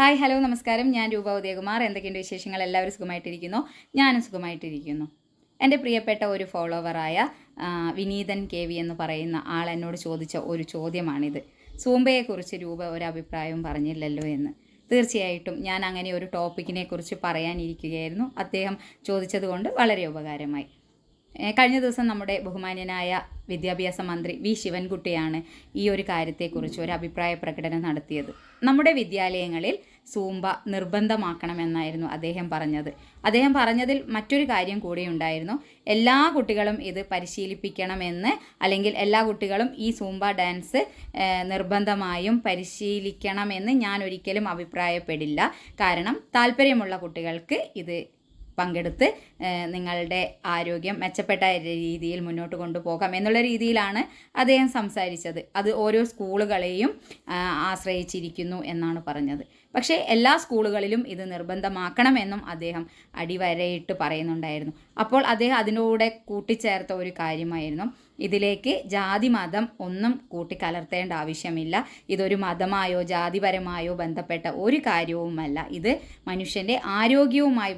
Hi hello നമസ്കാരം. ഞാൻ രൂപ ഉദയകുമാർ. എന്തൊക്കെയുണ്ട് വിശേഷങ്ങൾ? എല്ലാവരും സുഖമായിട്ടിരിക്കുന്നു? ഞാനും സുഖമായിട്ടിരിക്കുന്നു. എന്റെ പ്രിയപ്പെട്ട ഒരു ഫോളോവറായ വിനീതൻ കെ വി എന്ന് പറയുന്ന ആൾ എന്നോട് ചോദിച്ച ഒരു ചോദ്യമാണിത്. സൂമ്പയെക്കുറിച്ച് രൂപ ഒരു അഭിപ്രായവും പറഞ്ഞില്ലല്ലോ എന്ന്. തീർച്ചയായിട്ടും ഞാൻ അങ്ങനെ ഒരു ടോപ്പിക്കിനെ കുറിച്ച് പറയാനിരിക്കുകയായിരുന്നു. അദ്ദേഹം ചോദിച്ചതുകൊണ്ട് വളരെ ഉപകാരമായി. കഴിഞ്ഞ ദിവസം നമ്മുടെ ബഹുമാന്യനായ വിദ്യാഭ്യാസ മന്ത്രി വി ശിവൻകുട്ടിയാണ് ഈ ഒരു കാര്യത്തെക്കുറിച്ച് ഒരു അഭിപ്രായ പ്രകടനം നടത്തിയത്. നമ്മുടെ വിദ്യാലയങ്ങളിൽ സൂമ്പ നിർബന്ധമാക്കണമെന്നായിരുന്നു അദ്ദേഹം പറഞ്ഞത്. അദ്ദേഹം പറഞ്ഞതിൽ മറ്റൊരു കാര്യം കൂടി ഉണ്ടായിരുന്നു. എല്ലാ കുട്ടികളും ഇത് പരിശീലിപ്പിക്കണമെന്ന് അല്ലെങ്കിൽ എല്ലാ കുട്ടികളും ഈ സൂമ്പ ഡാൻസ് നിർബന്ധമായും പരിശീലിക്കണമെന്ന് ഞാൻ ഒരിക്കലും അഭിപ്രായപ്പെടില്ല. കാരണം താല്പര്യമുള്ള കുട്ടികൾക്ക് ഇത് പങ്കെടുത്ത് നിങ്ങളുടെ ആരോഗ്യം മെച്ചപ്പെട്ട രീതിയിൽ മുന്നോട്ട് കൊണ്ടുപോകാം എന്നുള്ള രീതിയിലാണ് അദ്ദേഹം സംസാരിച്ചത്. അത് ഓരോ സ്കൂളുകളെയും ആശ്രയിച്ചിരിക്കുന്നു എന്നാണ് പറഞ്ഞത്. പക്ഷേ എല്ലാ സ്കൂളുകളിലും ഇത് നിർബന്ധമാക്കണമെന്നും അദ്ദേഹം അടിവരയിട്ട് പറയുന്നുണ്ടായിരുന്നു. അപ്പോൾ അദ്ദേഹം അതിനോട് കൂട്ടിച്ചേർത്ത ഒരു കാര്യമായിരുന്നു. ഇതിലേക്ക് ജാതി മതം ഒന്നും കൂട്ടിക്കലർത്തേണ്ട ആവശ്യമില്ല. ഇതൊരു മതമായോ ജാതിപരമായോ ബന്ധപ്പെട്ട ഒരു കാര്യവുമല്ല. ഇത് മനുഷ്യന്റെ ആരോഗ്യവുമായി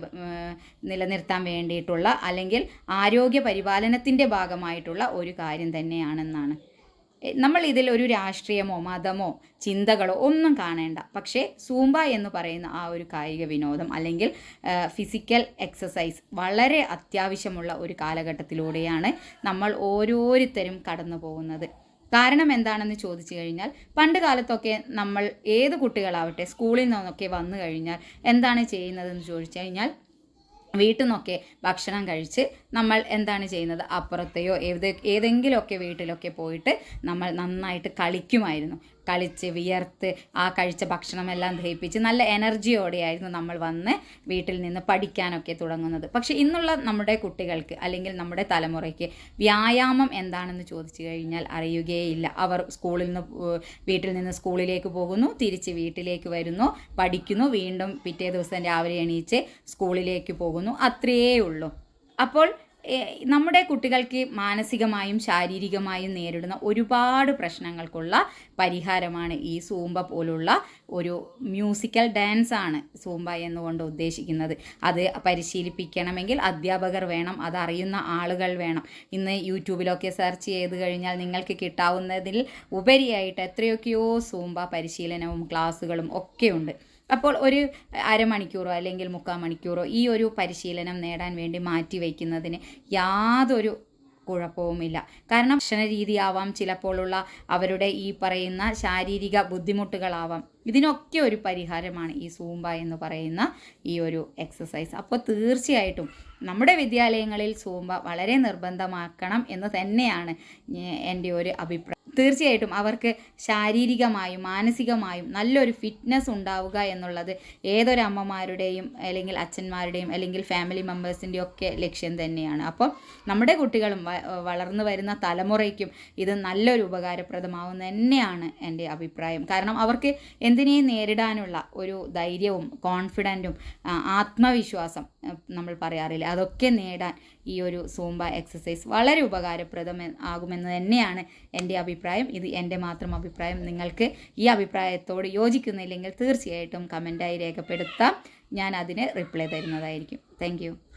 നിലനിർത്താൻ വേണ്ടിയിട്ടുള്ള അല്ലെങ്കിൽ ആരോഗ്യ പരിപാലനത്തിന്റെ ഭാഗമായിട്ടുള്ള ഒരു കാര്യം തന്നെയാണെന്നാണ്. നമ്മൾ ഇതിൽ ഒരു രാഷ്ട്രീയമോ മതമോ ചിന്തകളോ ഒന്നും കാണേണ്ട. പക്ഷേ സൂമ്പ എന്ന് പറയുന്ന ആ ഒരു കായിക വിനോദം അല്ലെങ്കിൽ ഫിസിക്കൽ എക്സസൈസ് വളരെ അത്യാവശ്യമുള്ള ഒരു കാലഘട്ടത്തിലൂടെയാണ് നമ്മൾ ഓരോരുത്തരും കടന്നു പോകുന്നത്. കാരണം എന്താണെന്ന് ചോദിച്ചു കഴിഞ്ഞാൽ പണ്ട് കാലത്തൊക്കെ നമ്മൾ ഏത് കുട്ടികളാവട്ടെ സ്കൂളിൽ നിന്നൊക്കെ വന്നു കഴിഞ്ഞാൽ എന്താണ് ചെയ്യുന്നതെന്ന് ചോദിച്ചു കഴിഞ്ഞാൽ വീട്ടിൽ നിന്നൊക്കെ ഭക്ഷണം കഴിച്ച് നമ്മൾ എന്താണ് ചെയ്യുന്നത്? അപ്പുറത്തെയോ ഏത് ഏതെങ്കിലുമൊക്കെ വീട്ടിലൊക്കെ പോയിട്ട് നമ്മൾ നന്നായിട്ട് കളിക്കുമായിരുന്നു. കളിച്ച് വിയർത്ത് ആ കഴിച്ച ഭക്ഷണമെല്ലാം ദഹിപ്പിച്ച് നല്ല എനർജിയോടെയായിരുന്നു നമ്മൾ വന്ന് വീട്ടിൽ നിന്ന് പഠിക്കാനൊക്കെ തുടങ്ങുന്നത്. പക്ഷേ ഇന്നുള്ള നമ്മുടെ കുട്ടികൾക്ക് അല്ലെങ്കിൽ നമ്മുടെ തലമുറയ്ക്ക് വ്യായാമം എന്താണെന്ന് ചോദിച്ചു കഴിഞ്ഞാൽ അറിയുകയില്ല. അവർ സ്കൂളിൽ നിന്ന് വീട്ടിൽ നിന്ന് സ്കൂളിലേക്ക് പോകുന്നു തിരിച്ച് വീട്ടിലേക്ക് വരുന്നു പഠിക്കുന്നു വീണ്ടും പിറ്റേ ദിവസം രാവിലെ എണീച്ച് സ്കൂളിലേക്ക് പോകുന്നു. അത്രയേ ഉള്ളൂ. അപ്പോൾ നമ്മുടെ കുട്ടികൾക്ക് മാനസികമായും ശാരീരികമായും നേരിടുന്ന ഒരുപാട് പ്രശ്നങ്ങൾക്കുള്ള പരിഹാരമാണ് ഈ സൂമ്പ പോലുള്ള ഒരു മ്യൂസിക്കൽ ഡാൻസ് ആണ് സൂമ്പ എന്നുകൊണ്ട് ഉദ്ദേശിക്കുന്നത്. അത് പരിശീലിപ്പിക്കണമെങ്കിൽ അധ്യാപകർ വേണം അതറിയുന്ന ആളുകൾ വേണം. ഇന്ന് യൂട്യൂബിലൊക്കെ സെർച്ച് ചെയ്ത് കഴിഞ്ഞാൽ നിങ്ങൾക്ക് കിട്ടാവുന്നതിൽ ഉപരിയായിട്ട് എത്രയൊക്കെയോ സൂമ്പ പരിശീലനവും ക്ലാസ്സുകളും ഒക്കെയുണ്ട് അപ്പോൾ ഒരു അരമണിക്കൂറോ അല്ലെങ്കിൽ മുക്കാൽ മണിക്കൂറോ ഈ ഒരു പരിശീലനം നേടാൻ വേണ്ടി മാറ്റി വയ്ക്കുന്നതിന് യാതൊരു കുഴപ്പവുമില്ല. കാരണം ഭക്ഷണ രീതിയാവാം ചിലപ്പോഴുള്ള അവരുടെ ഈ പറയുന്ന ശാരീരിക ബുദ്ധിമുട്ടുകളാവാം. ഇതിനൊക്കെ ഒരു പരിഹാരമാണ് ഈ സൂമ്പ എന്ന് പറയുന്ന ഈ ഒരു എക്സസൈസ് അപ്പോൾ തീർച്ചയായിട്ടും നമ്മുടെ വിദ്യാലയങ്ങളിൽ സൂമ്പ വളരെ നിർബന്ധമാക്കണം എന്ന് തന്നെയാണ് എന്റെ ഒരു അഭിപ്രായം. തീർച്ചയായിട്ടും അവർക്ക് ശാരീരികമായും മാനസികമായും നല്ലൊരു ഫിറ്റ്നസ് ഉണ്ടാവുക എന്നുള്ളത് ഏതൊരു അമ്മമാരുടെയും അല്ലെങ്കിൽ അച്ഛന്മാരുടെയും അല്ലെങ്കിൽ ഫാമിലി മെമ്പേഴ്സിന്റെയും ഒക്കെ ലക്ഷ്യം തന്നെയാണ്. അപ്പോൾ നമ്മുടെ കുട്ടികളും വളർന്നു വരുന്ന തലമുറയ്ക്കും ഇത് നല്ലൊരു ഉപകാരപ്രദമാവുന്ന തന്നെയാണ് എന്റെ അഭിപ്രായം. കാരണം അവർക്ക് എന്തിനേയും നേരിടാനുള്ള ഒരു ധൈര്യവും കോൺഫിഡന്റും ആത്മവിശ്വാസം നമ്മൾ പറയാറില്ല അതൊക്കെ നേടാൻ ഈ ഒരു സൂംബ എക്സസൈസ് വളരെ ഉപകാരപ്രദം ആകുമെന്ന് തന്നെയാണ് എന്റെ അഭിപ്രായം. ഇത് എന്റെ മാത്രം അഭിപ്രായം. നിങ്ങൾക്ക് ഈ അഭിപ്രായത്തോട് യോജിക്കുന്നില്ലെങ്കിൽ തീർച്ചയായിട്ടും കമന്റായി രേഖപ്പെടുത്താം. ഞാൻ അതിന് റിപ്ലൈ തരുന്നതായിരിക്കും. താങ്ക്